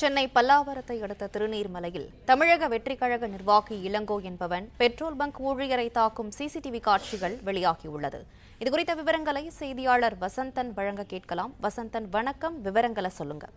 சென்னை பல்லாவரத்தை அடுத்த திருநீர்மலையில் தமிழக வெற்றிக்கழக நிர்வாகி இளங்கோ என்பவன் பெட்ரோல் பங்க் ஊழியரை தாக்கும் சிசிடிவி காட்சிகள் வெளியாகியுள்ளது. இதுகுறித்த விவரங்களை செய்தியாளர் வசந்தன் வழங்க கேட்கலாம். வசந்தன் வணக்கம். விவரங்களை சொல்லுங்க.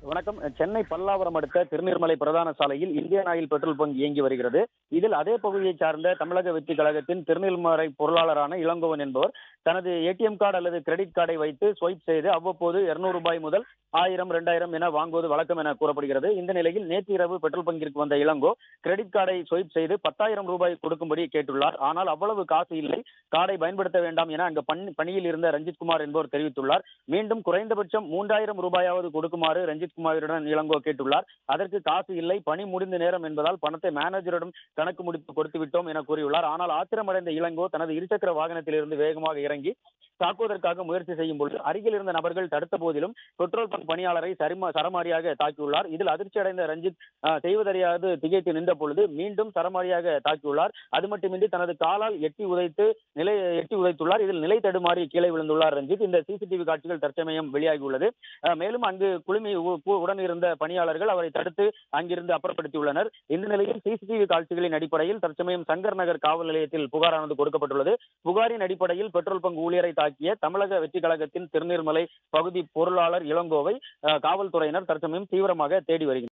வணக்கம். சென்னை பல்லாவரம் அடுத்த திருநீர்மலை பிரதான சாலையில் இந்தியன் ஆயில் பெட்ரோல் பங்க் இயங்கி வருகிறது. இதில் அதே பகுதியை சார்ந்த தமிழக வெற்றி கழகத்தின் திருநீர்மலை பொருளாளரான இளங்கோவன் என்பவர் தனது ஏடிஎம் கார்டு அல்லது கிரெடிட் கார்டை வைத்து ஸ்வைப் செய்து அவ்வப்போது இருநூறு ரூபாய் முதல் ஆயிரம் ரெண்டாயிரம் என வாங்குவது வழக்கம் என கூறப்படுகிறது. இந்த நிலையில் நேற்று இரவு பெட்ரோல் பங்கிற்கு வந்த இளங்கோ கிரெடிட் கார்டை ஸ்வைப் செய்து பத்தாயிரம் ரூபாய் கொடுக்கும்படி கேட்டுள்ளார். ஆனால் அவ்வளவு காசு இல்லை. கார்டை பயன்படுத்த வேண்டாம் என அங்கு பணி- பணியில் இருந்த ரஞ்சித் குமார் என்பவர் தெரிவித்துள்ளார். மீண்டும் குறைந்தபட்சம் மூன்றாயிரம் ரூபாயாவது கொடுக்குமாறு ரஞ்சித் குமாரிடம் இளங்கோ கேட்டுள்ளார். அதற்கு காசு இல்லை. பணி முடிந்த நேரம் என்பதால் பணத்தை மேனேஜரிடம் கணக்கு முடித்து கொடுத்து விட்டோம் என கூறியுள்ளார். ஆனால் ஆத்திரமடைந்த இளங்கோ தனது இருசக்கர வாகனத்திலிருந்து வேகமாக yarangi தாக்குவதற்காக முயற்சி செய்யும் பொழுது அருகில் இருந்த நபர்கள் தடுத்த போதிலும் பெட்ரோல் பங்க் பணியாளரை சரிம சரமாரியாக தாக்கியுள்ளார். இதில் அதிர்ச்சி அடைந்த ரஞ்சித் செய்வதறியாது திகைத்து நின்ற பொழுது மீண்டும் சரமாரியாக தாக்கியுள்ளார். அது மட்டுமின்றி தனது காலால் எட்டி உதைத்து நிலை எட்டி உதைத்துள்ளார். இதில் நிலை தடுமாறி கீழே விழுந்துள்ளார் ரஞ்சித். இந்த சிசிடிவி காட்சிகள் தற்சமயம் வெளியாகியுள்ளது. மேலும் அங்கு குழுமி உ- உடன் இருந்த பணியாளர்கள் அவரை தடுத்து அங்கிருந்து அப்புறப்படுத்தியுள்ளனர். இந்த நிலையில் சிசிடிவி காட்சிகளின் அடிப்படையில் தற்சமயம் சங்கர் நகர் காவல் நிலையத்தில் புகாரானது கொடுக்கப்பட்டுள்ளது. புகாரின் அடிப்படையில் பெட்ரோல் பங்க் ஊழியரை தாக்கிய தமிழக வெற்றி கழகத்தின் திருநீர்மலை பகுதி பொருளாளர் இளங்கோவை காவல்துறையினர் தற்சமயம் தீவிரமாக தேடி வருகின்றனர்.